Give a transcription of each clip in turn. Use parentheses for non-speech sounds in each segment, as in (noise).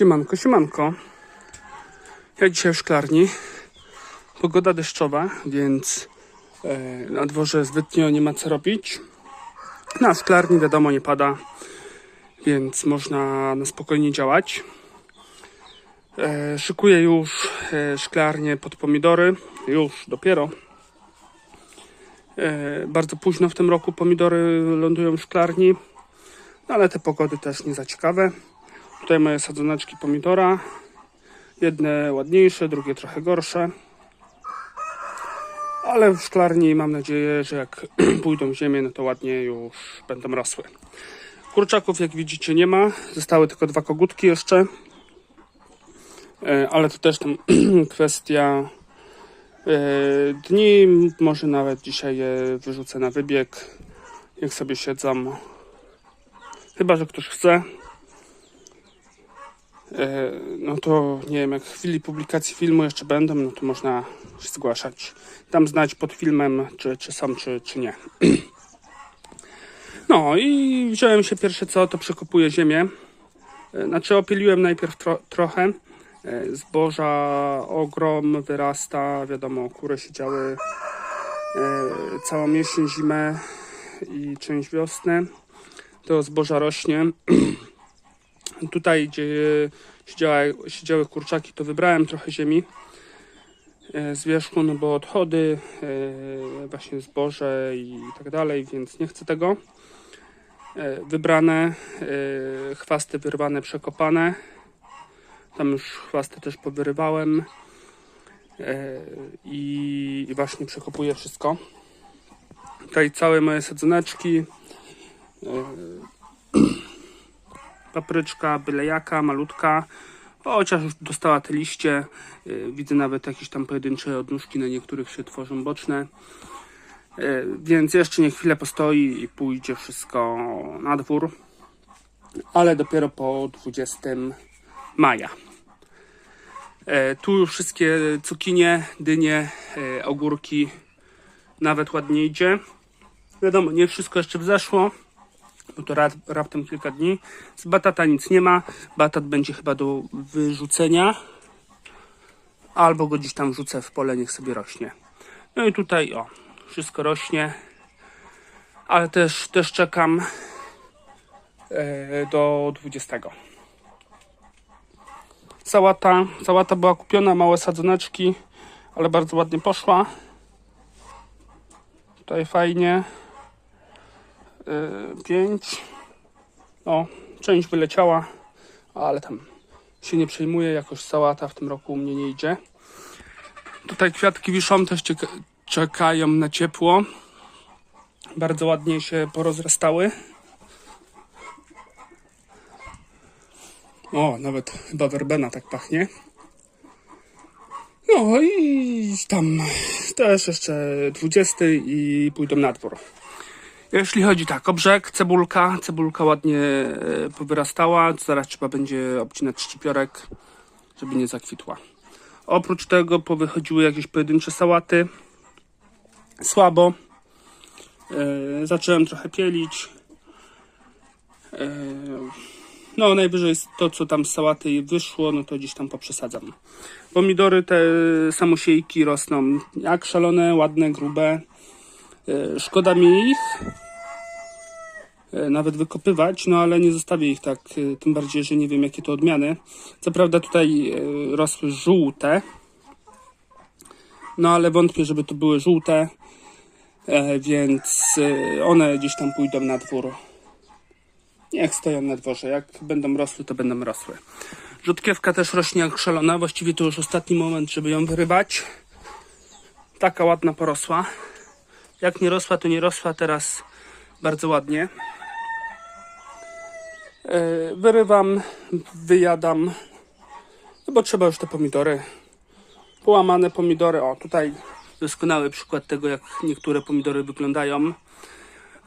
Siemanko, siemanko. Ja dzisiaj w szklarni. Pogoda deszczowa, więc e, na dworze zbytnio nie ma co robić. Na szklarni wiadomo nie pada, więc można na spokojnie działać. E, szykuję już e, szklarnię pod pomidory. Już dopiero. Bardzo późno w tym roku pomidory lądują w szklarni, no ale te pogody też nie za ciekawe. Tutaj moje sadzoneczki pomidora. Jedne ładniejsze, drugie trochę gorsze. Ale w szklarni mam nadzieję, że jak (clears throat) pójdą w ziemię, no to ładnie już będą rosły. Kurczaków jak widzicie nie ma. Zostały tylko dwa kogutki jeszcze. E, Ale to też tam (clears throat) kwestia e, dni. Może nawet dzisiaj je wyrzucę na wybieg. Niech sobie siedzą. Chyba, że ktoś chce. E, no to nie wiem, jak w chwili publikacji filmu jeszcze będą, no to można się zgłaszać. Tam znać pod filmem, czy, czy są, czy, czy nie. (clears throat) No i wziąłem się pierwsze co, to przekopuję ziemię. E, Znaczy opieliłem najpierw tro, trochę. E, Zboża ogrom wyrasta, wiadomo, kury siedziały całą jesień, zimę i część wiosny. To zboża rośnie. (clears throat) Tutaj, gdzie siedziały, siedziały kurczaki, to wybrałem trochę ziemi e, z wierzchu, no bo odchody, e, właśnie zboże i tak dalej, więc nie chcę tego. E, Wybrane, e, chwasty wyrwane, przekopane. Tam już chwasty też powyrywałem e, i i właśnie przekopuję wszystko. Tutaj całe moje sadzoneczki, papryczka byle jaka, malutka. Chociaż już dostała te liście. Yy, Widzę nawet jakieś tam pojedyncze odnóżki, na niektórych się tworzą boczne. Yy, Więc jeszcze niech chwilę postoi i pójdzie wszystko na dwór. Ale dopiero po 20 maja. Yy, Tu już wszystkie cukinie, dynie, yy, ogórki nawet ładnie idzie. Wiadomo, nie wszystko jeszcze wzeszło no to rap, raptem kilka dni. Z batata nic nie ma. Batat będzie chyba do wyrzucenia. Albo go gdzieś tam rzucę w pole, niech sobie rośnie. No i tutaj o, wszystko rośnie. Ale też, też czekam e, do 20. Sałata. Sałata była kupiona, małe sadzoneczki, ale bardzo ładnie poszła. Tutaj fajnie. 5. O, część wyleciała, ale tam się nie przejmuje. Jakoś sałata w tym roku u mnie nie idzie. Tutaj kwiatki wiszą, też czekają na ciepło. Bardzo ładnie się porozrastały. O, nawet chyba werbena tak pachnie. No i tam też jeszcze 20 i pójdą na dwór. Jeśli chodzi tak o brzeg, cebulka, cebulka ładnie e, powyrastała, zaraz trzeba będzie obcinać szczypiorek, żeby nie zakwitła. Oprócz tego powychodziły jakieś pojedyncze sałaty, słabo. E, zacząłem trochę pielić. E, no najwyżej to co tam z sałaty wyszło, no to gdzieś tam poprzesadzam. Pomidory te samosiejki rosną jak szalone, ładne, grube. E, Szkoda mi ich e, nawet wykopywać, no ale nie zostawię ich tak, e, tym bardziej, że nie wiem jakie to odmiany. Co prawda tutaj rosły żółte, no ale wątpię, żeby to były żółte, więc one gdzieś tam pójdą na dwór. Niech stoją na dworze, jak będą rosły, to będą rosły. Rzutkiewka też rośnie jak szalona, właściwie to już ostatni moment, żeby ją wyrywać. Taka ładna porosła. Jak nie rosła, to nie rosła, teraz bardzo ładnie. E, Wyrywam, wyjadam, no bo trzeba już te pomidory. Połamane pomidory, o tutaj doskonały przykład tego, jak niektóre pomidory wyglądają.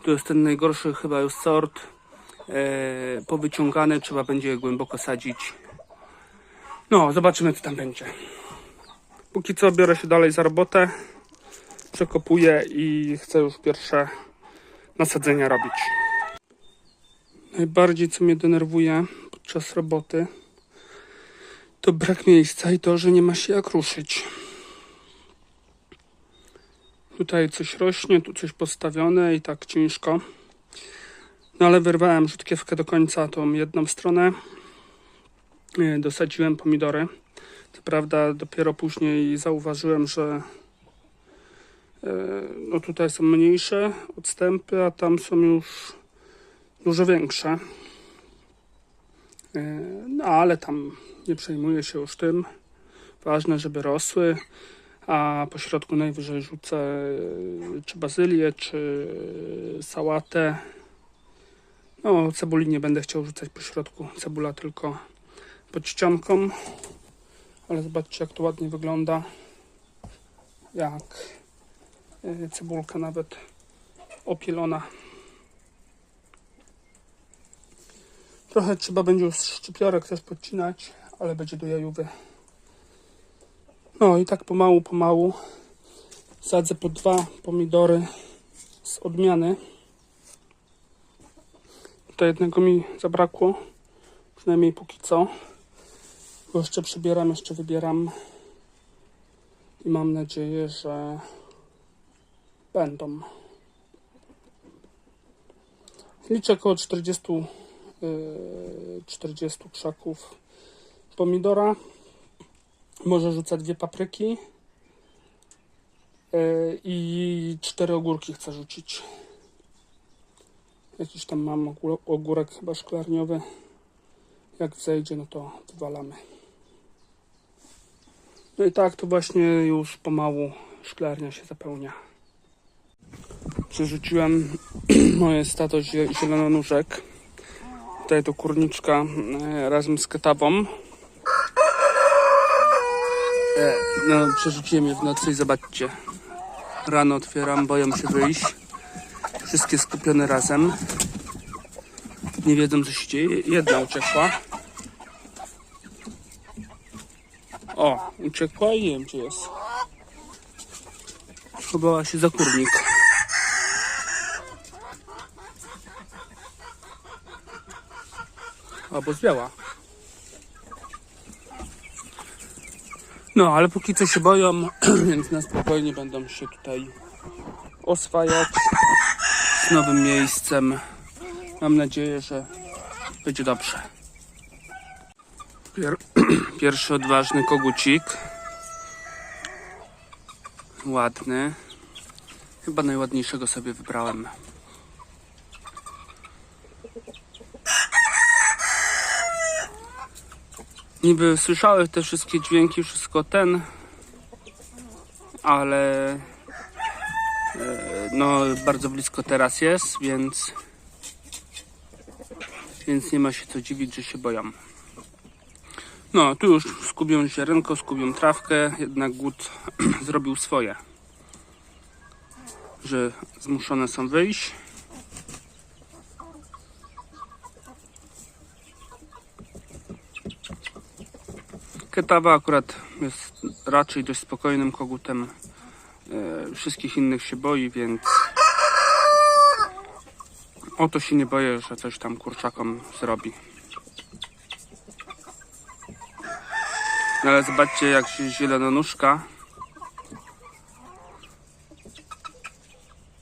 Tu jest ten najgorszy chyba już sort. E, powyciągane, trzeba będzie je głęboko sadzić. No, zobaczymy co tam będzie. Póki co biorę się dalej za robotę przekopuję i chcę już pierwsze nasadzenia robić. Najbardziej co mnie denerwuje podczas roboty to brak miejsca i to, że nie ma się jak ruszyć. Tutaj coś rośnie, tu coś postawione i tak ciężko. No ale wyrwałem rzutkiewkę do końca, tą jedną stronę. Yy, Dosadziłem pomidory. Co prawda dopiero później zauważyłem, że no tutaj są mniejsze odstępy, a tam są już dużo większe. Yy, No ale tam nie przejmuję się już tym. Ważne, żeby rosły, a po środku najwyżej rzucę yy, czy bazylię, czy sałatę. No, cebuli nie będę chciał rzucać po środku. Cebula tylko pod ścianką. Ale zobaczcie, jak to ładnie wygląda. Jak cebulka nawet opielona. Trochę trzeba będzie już szczypiorek też podcinać, ale będzie do jajówy. No i tak pomału, pomału sadzę po dwa pomidory z odmiany. Tutaj jednego mi zabrakło, przynajmniej póki co. Bo jeszcze przybieram, jeszcze wybieram i mam nadzieję, że będą. Liczę około 40 yy, 40 krzaków pomidora. Może rzucę dwie papryki yy, i cztery ogórki chcę rzucić. Jakiś tam mam ogó- ogórek chyba szklarniowy. Jak wzejdzie, no to wywalamy. No i tak to właśnie już pomału szklarnia się zapełnia. Przerzuciłem (clears throat) moje stado zie- zielononóżek. Tutaj to kurniczka e, razem z ketawą. E, no, przerzuciłem je w nocy i zobaczcie. Rano otwieram, boją się wyjść. Wszystkie skupione razem. Nie wiedzą co się dzieje. Jedna uciekła. O, uciekła i nie wiem gdzie jest. Chowała się za kurnik. Albo zwiała. No, ale póki co się boją, (clears throat) więc na spokojnie będą się tutaj oswajać z nowym miejscem. Mam nadzieję, że będzie dobrze. Pier (clears throat) pierwszy odważny kogucik. Ładny. Chyba najładniejszego sobie wybrałem. Niby słyszały te wszystkie dźwięki, wszystko ten, ale e, no bardzo blisko teraz jest, więc więc nie ma się co dziwić, że się boją. No, tu już skubią ziarenko, skubią trawkę, jednak głód (clears throat) zrobił swoje. Że zmuszone są wyjść. Ketawa akurat jest raczej dość spokojnym kogutem. E, wszystkich innych się boi, więc o to się nie boję, że coś tam kurczakom zrobi. No ale zobaczcie jak się zielononóżka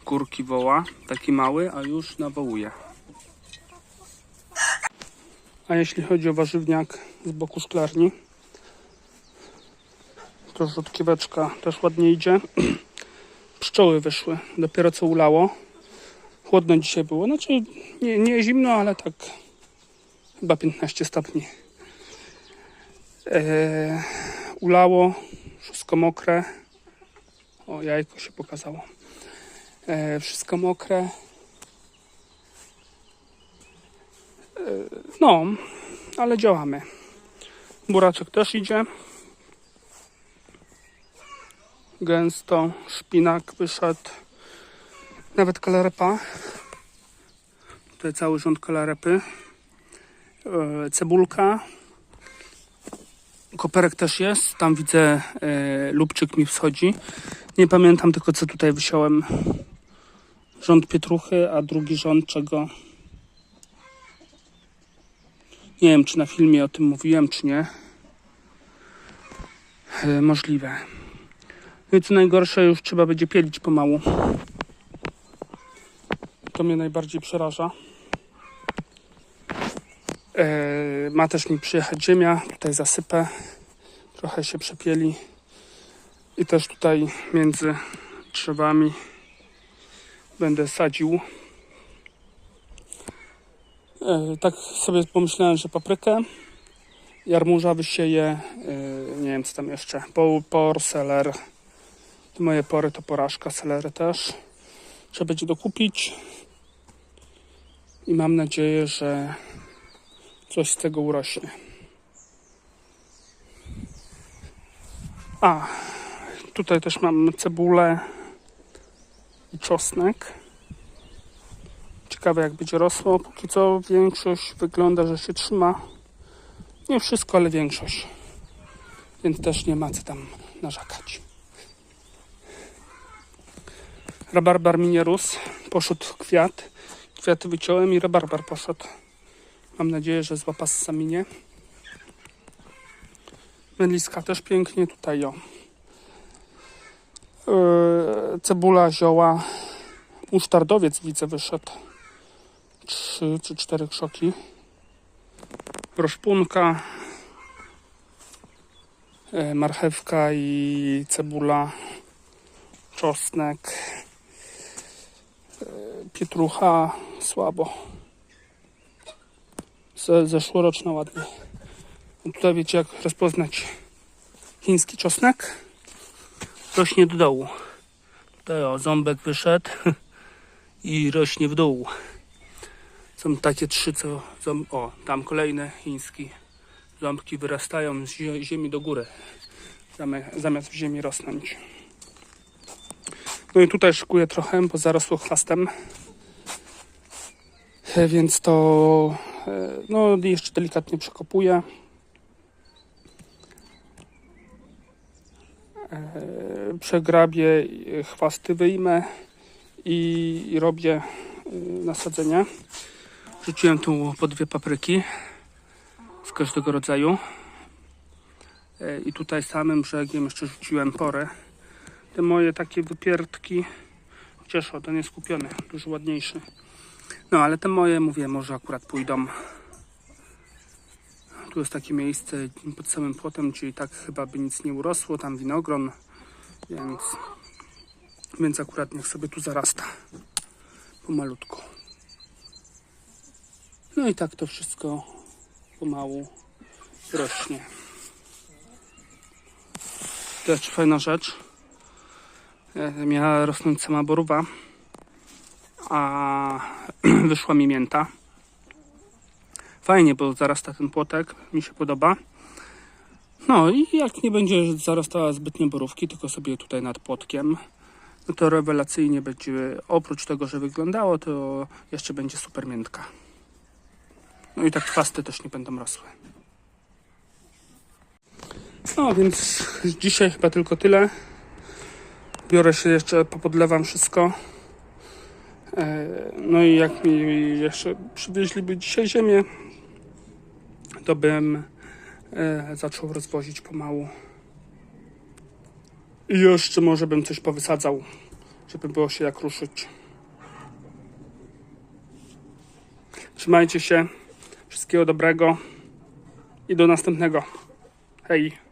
kurki woła, taki mały, a już nawołuje. A jeśli chodzi o warzywniak z boku szklarni, to rzutkieweczka też ładnie idzie. (clears throat) Pszczoły wyszły, dopiero co ulało. Chłodno dzisiaj było, znaczy nie, nie zimno, ale tak chyba 15 stopni. Eee, ulało, wszystko mokre. O, jajko się pokazało. Eee, wszystko mokre. Eee, no, ale działamy. Buraczek też idzie. Gęsto, szpinak wyszedł. Nawet kalarepa. Tutaj cały rząd kalarepy. E, cebulka. Koperek też jest. Tam widzę e, lubczyk mi wschodzi. Nie pamiętam tylko co tutaj wysiąłem. Rząd pietruchy, a drugi rząd czego? Nie wiem czy na filmie o tym mówiłem czy nie. e, możliwe. Co najgorsze, już trzeba będzie pielić pomału. To mnie najbardziej przeraża. E, ma też mi przyjechać ziemia, tutaj zasypę, trochę się przepieli i też tutaj między drzewami będę sadził. E, tak sobie pomyślałem, że paprykę, jarmuża wysieję, e, nie wiem co tam jeszcze, por, por moje pory to porażka, selery też. Trzeba będzie dokupić i mam nadzieję, że coś z tego urośnie. A, tutaj też mam cebulę i czosnek. Ciekawe jak będzie rosło. Póki co większość wygląda, że się trzyma. Nie wszystko, ale większość. Więc też nie ma co tam narzekać. Rabarbar mi nie rósł. Poszedł kwiat. Kwiaty wyciąłem i rabarbar poszedł. Mam nadzieję, że złapa z saminie. Meliska też pięknie tutaj o. Yy, cebula, zioła. Musztardowiec widzę wyszedł. Trzy czy cztery krzoki. Roszpunka. yy, Marchewka i cebula. Czosnek. Pietrucha słabo. Zeszłoroczna ładnie. No tutaj wiecie jak rozpoznać chiński czosnek. Rośnie do dołu. Tutaj o, ząbek wyszedł (laughs) i rośnie w dół. Są takie trzy, co... O, tam kolejne chiński. Ząbki wyrastają z zie- ziemi do góry. Zamiast w ziemi rosnąć. No i tutaj szykuję trochę, bo zarosło chwastem. E, Więc to e, no jeszcze delikatnie przekopuję. E, Przegrabię, chwasty wyjmę i, robię nasadzenia. Rzuciłem tu po dwie papryki z każdego rodzaju. I tutaj samym brzegiem jeszcze rzuciłem porę. Te moje takie wypierdki, chociaż o, ten jest kupiony, dużo ładniejszy. No ale te moje, mówię, może akurat pójdą. Tu jest takie miejsce pod samym płotem, gdzie i tak chyba by nic nie urosło, tam winogron, więc, więc akurat niech sobie tu zarasta pomalutku. No i tak to wszystko pomału rośnie. Też fajna rzecz. Miała rosnąć sama borówa, a (clears throat) wyszła mi mięta. Fajnie, bo zarasta ten płotek, mi się podoba. No i jak nie będzie zarastała zbytnio borówki, tylko sobie tutaj nad płotkiem, no to rewelacyjnie będzie, oprócz tego, że wyglądało, to jeszcze będzie super miętka. No i tak chwasty też nie będą rosły. No więc dzisiaj chyba tylko tyle. Biorę się jeszcze, popodlewam wszystko. E, No i jak mi jeszcze przywieźliby dzisiaj ziemię, to bym e, zaczął rozwozić pomału. I jeszcze może bym coś powysadzał, żeby było się jak ruszyć. Trzymajcie się. Wszystkiego dobrego i do następnego. Hej.